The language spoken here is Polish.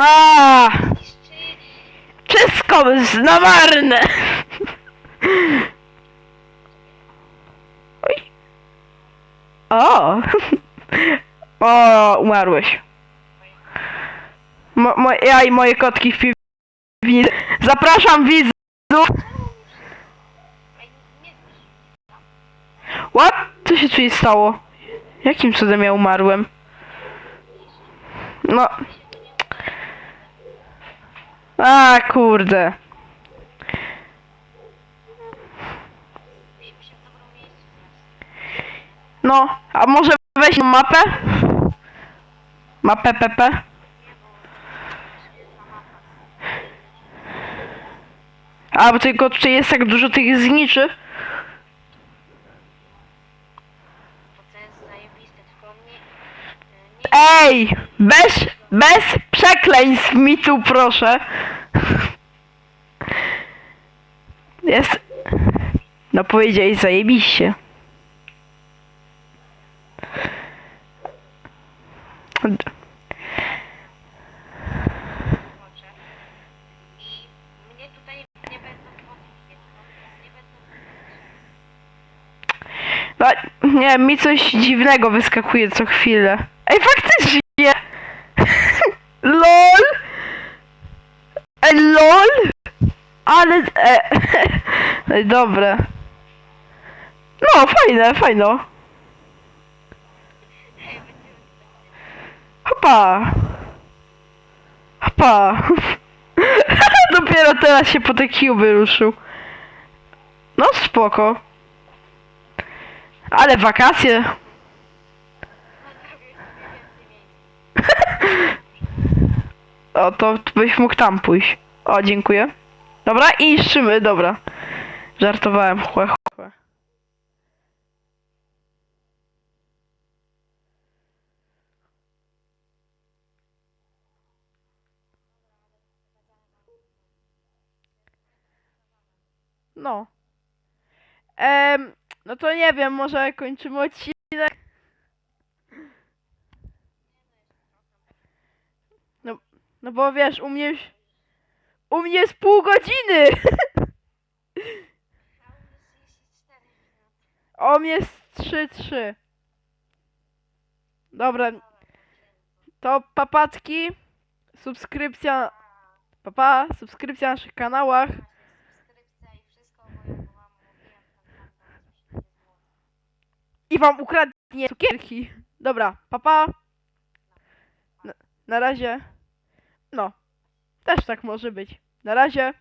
A, Zniszczyli. wszystko na. Oj. O. O, umarłeś. Mo, mo, ja i moje kotki w piwnicy. Zapraszam widzów. What? Co się tu stało? Jakim cudem ja umarłem? No. A kurde. No, a może weź mapę? Mapę PP? A, bo tylko tutaj jest tak dużo tych zniczy. Ej! Bez, bez przekleństw mi tu proszę. Jest... No powiedziałeś zajebiście. No, nie, mi coś dziwnego wyskakuje co chwilę. Ej, faktycznie! LOL! Ej, LOL! Ale... E, Ej, dobre. No, fajne, fajno. Hopa! Hopa! Dopiero teraz się po te cuby ruszył. No spoko. Ale wakacje. O, to byś mógł tam pójść. O, dziękuję. Dobra, i niszczymy, dobra. Żartowałem, chłe, chłe. No. Em, no to nie wiem, może kończymy odcinek. No, no bo wiesz, u mnie już... U mnie jest pół godziny! A u mnie jest 34 minut. mnie jest 3-3. Dobra, to papatki, subskrypcja, papa, subskrypcja na naszych kanałach. I wam ukradnie cukierki. Dobra, papa. Na, na razie. No, też tak może być. Na razie.